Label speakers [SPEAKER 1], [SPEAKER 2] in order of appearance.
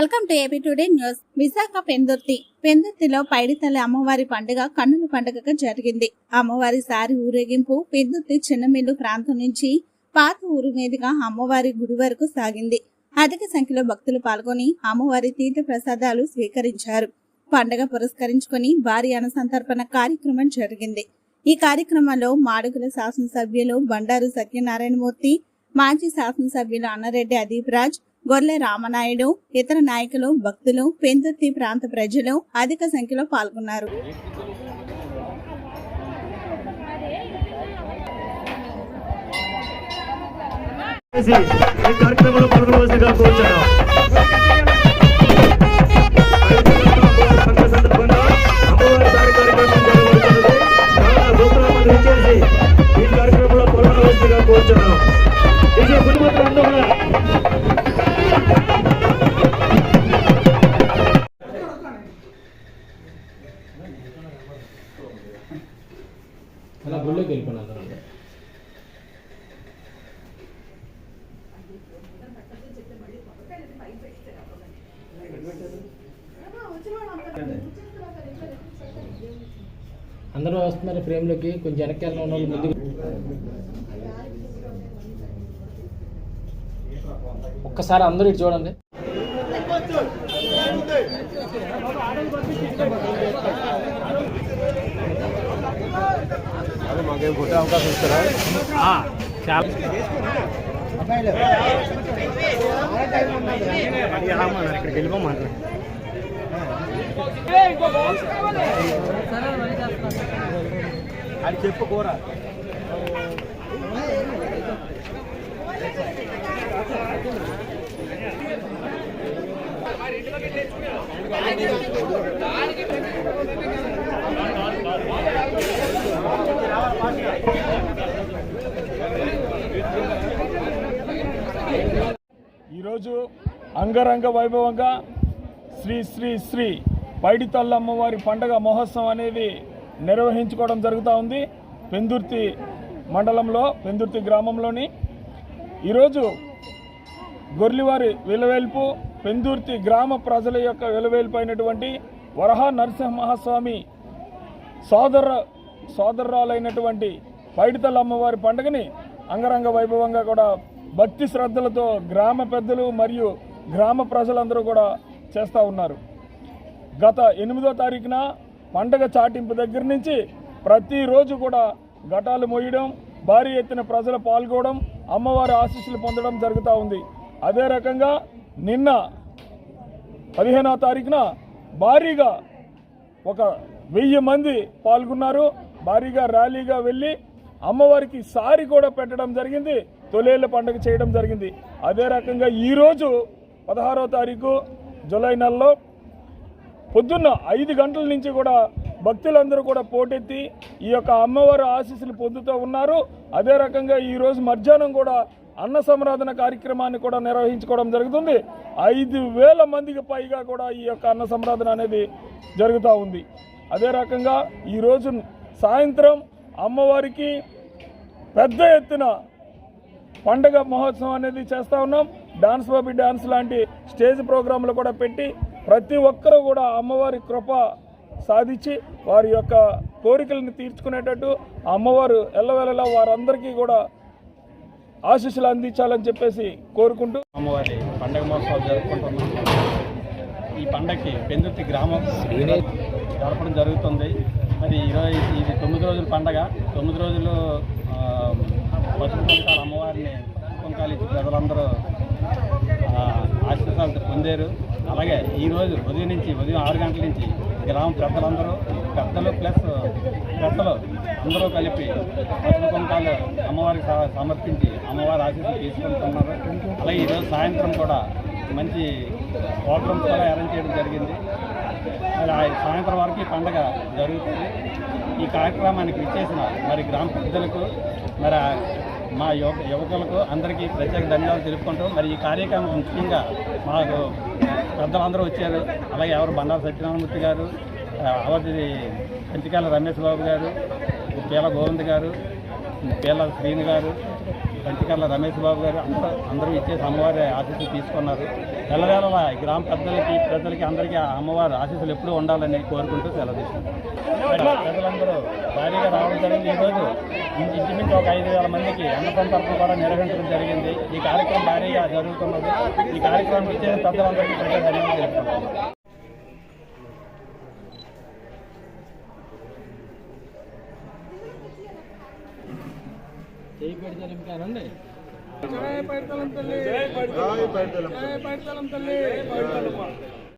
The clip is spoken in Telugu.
[SPEAKER 1] Welcome to AP today news. Visakha Pendurthi. పెందుర్తిలో Paiditalli అమ్మవారి పండుగ కన్నుల పండుగగా జరిగింది. అమ్మవారి సారి ఊరేగింపు పెందుర్తి చిన్నమిల్లు ప్రాంతం నుంచి పాత ఊరు మీదుగా అమ్మవారి గుడి వరకు సాగింది. అధిక సంఖ్యలో భక్తులు పాల్గొని అమ్మవారి తీర్థ ప్రసాదాలు స్వీకరించారు. పండుగ పురస్కరించుకొని భారీ అనసంతర్పణ కార్యక్రమం జరిగింది. ఈ కార్యక్రమంలో మాడుగుల శాసనసభ్యులు బండారు సత్యనారాయణమూర్తి మాజీ శాసనసభ్యులు అన్నారెడ్డి అదీప్ రాజ్ గొర్లె రామనాయుడు ఇతర నాయకులు భక్తులు పెందుర్తి ప్రాంత ప్రజలు అధిక సంఖ్యలో పాల్గొన్నారు
[SPEAKER 2] ఈ కార్యక్రమంలో పాల్గొనవలసిందిగా కోరుచున్నాం. పండుగ సందర్భంగా అమ్మవారి సారి ఈ కార్యక్రమంలో పాల్గొనవలసిందిగా కోరుచున్నాం.
[SPEAKER 3] అలా గుళ్ళోకి వెళ్ళిపోయినా అందరూ అందరూ. వస్తున్నారు ఫ్రేమ్లోకి కొంచెం వెనక్కి వెళ్ళిన ఉన్న వాళ్ళు ముందుకు. ఒక్కసారి అందరూ ఇటు చూడండి. మాకేం కొట్టే అవకాశం ఇస్తారా? అది చెప్పు కూర.
[SPEAKER 4] ఈరోజు అంగరంగ వైభవంగా శ్రీ శ్రీ శ్రీ పైడితల్లి అమ్మవారి పండగ మహోత్సవం అనేది నిర్వహించుకోవడం జరుగుతూ ఉంది. పెందుర్తి మండలంలో పెందుర్తి గ్రామంలోని. ఈరోజు గొర్లివారి విలవేల్పు పెందుర్తి గ్రామ ప్రజల యొక్క విలవేల్పు అయినటువంటి వరహ నరసింహస్వామి సోదర సోదరురాలైనటువంటి పైడితల్లి అమ్మవారి పండుగని అంగరంగ వైభవంగా కూడా భక్తి శ్రద్ధలతో గ్రామ పెద్దలు మరియు గ్రామ ప్రజలందరూ కూడా చేస్తూ ఉన్నారు. గత ఎనిమిదో తారీఖున పండగ చాటింపు దగ్గర నుంచి ప్రతిరోజు కూడా ఘటాలు మోయడం భారీ ఎత్తున ప్రజలు పాల్గొనడం అమ్మవారి ఆశీస్సులు పొందడం జరుగుతూ ఉంది. అదే రకంగా నిన్న పదిహేనవ తారీఖున భారీగా ఒక వెయ్యి మంది పాల్గొన్నారు. భారీగా ర్యాలీగా వెళ్ళి అమ్మవారికి సారి కూడా పెట్టడం జరిగింది. తొలేళ్ళ పండుగ చేయడం జరిగింది. అదే రకంగా ఈరోజు పదహారవ తారీఖు జూలై నెలలో పొద్దున్న ఐదు గంటల నుంచి కూడా భక్తులందరూ కూడా పోటెత్తి ఈ యొక్క అమ్మవారి ఆశీస్సులు పొందుతూ ఉన్నారు. అదే రకంగా ఈరోజు మధ్యాహ్నం కూడా అన్న సంరాధన కార్యక్రమాన్ని కూడా నిర్వహించుకోవడం జరుగుతుంది. ఐదు వేల మందికి పైగా కూడా ఈ యొక్క అన్న సంరాధన అనేది జరుగుతూ ఉంది. అదే రకంగా ఈరోజు సాయంత్రం అమ్మవారికి పెద్ద ఎత్తున పండగ మహోత్సవం అనేది చేస్తూ ఉన్నాం. డాన్స్ బాబీ డాన్స్ లాంటి స్టేజ్ ప్రోగ్రాంలు కూడా పెట్టి ప్రతి ఒక్కరూ కూడా అమ్మవారి కృప సాధించి వారి యొక్క కోరికలను తీర్చుకునేటట్టు ఆ అమ్మవారు ఎల్లవేళలా వారందరికీ కూడా ఆశీస్సులు అందించాలని చెప్పేసి కోరుకుంటూ
[SPEAKER 5] అమ్మవారి పండగ మహోత్సవాలు జరుపుకుంటున్నాం. ఈ పండగకి పెందుర్తి గ్రామం జరపడం జరుగుతుంది. మరి ఇరవై ఇది తొమ్మిది రోజుల పండగ. తొమ్మిది రోజులు ఆ, అమ్మవారిని పసుపు కుంకాలు ఇచ్చి ప్రజలందరూ ఆ, ఆశీర్వాదాలు పొందారు. అలాగే ఈరోజు ఉదయం నుంచి ఉదయం ఆరు గంటల నుంచి గ్రామ పెద్దలందరూ పెద్దలు ప్లస్ పెద్దలు అందరూ కలిపి పసుపు కుంకాలు అమ్మవారికి సమర్పించి అమ్మవారి ఆశీస్సులు తీసుకుంటున్నారు. అలాగే ఈరోజు సాయంత్రం కూడా మంచి ప్రోగ్రామ్స్ కూడా అరేంజ్ చేయడం జరిగింది. మరి ఆ సాయంత్రం వరకు ఈ పండగ జరుగుతుంది. ఈ కార్యక్రమానికి విచ్చేసిన మరి గ్రామ పెద్దలకు మరి మా యువ యువకులకు అందరికీ ప్రత్యేక ధన్యవాదాలు తెలుపుకుంటూ మరి ఈ కార్యక్రమం ముఖ్యంగా మాకు పెద్దలందరూ వచ్చారు. అలాగే ఎవరు బండారు సత్యనారాయణమూర్తి గారు అవతి పెంచికాల రమేష్ బాబు గారు పేల గోవింద్ గారు పీల శ్రీను గారు కంచికర్ల రమేష్ బాబు గారు అంత అందరూ ఇచ్చేసి అమ్మవారి ఆశీస్సులు తీసుకున్నారు. తెల్లవేళ గ్రామ పెద్దలకి ప్రజలకి అందరికీ ఆ అమ్మవారి ఆశీస్సులు ఎప్పుడూ ఉండాలని కోరుకుంటూ సెలవు తీసుకుంటాం ప్రజలందరూ భారీగా రావడం జరిగింది. ఈరోజు ఇంటి ఇంచుమించు ఒక ఐదు వేల మందికి అన్నదాన తరఫున కూడా నిర్వహించడం జరిగింది. ఈ కార్యక్రమం భారీగా జరుగుతున్నది. ఈ కార్యక్రమం ఇచ్చే పెద్దలందరికీ ప్రజలు ధన్యవాదాలు
[SPEAKER 3] చేయి పెడితే ఇంకానండి
[SPEAKER 4] జై పైడితల్లి జై పైడితల్లి జై పైడితల్లి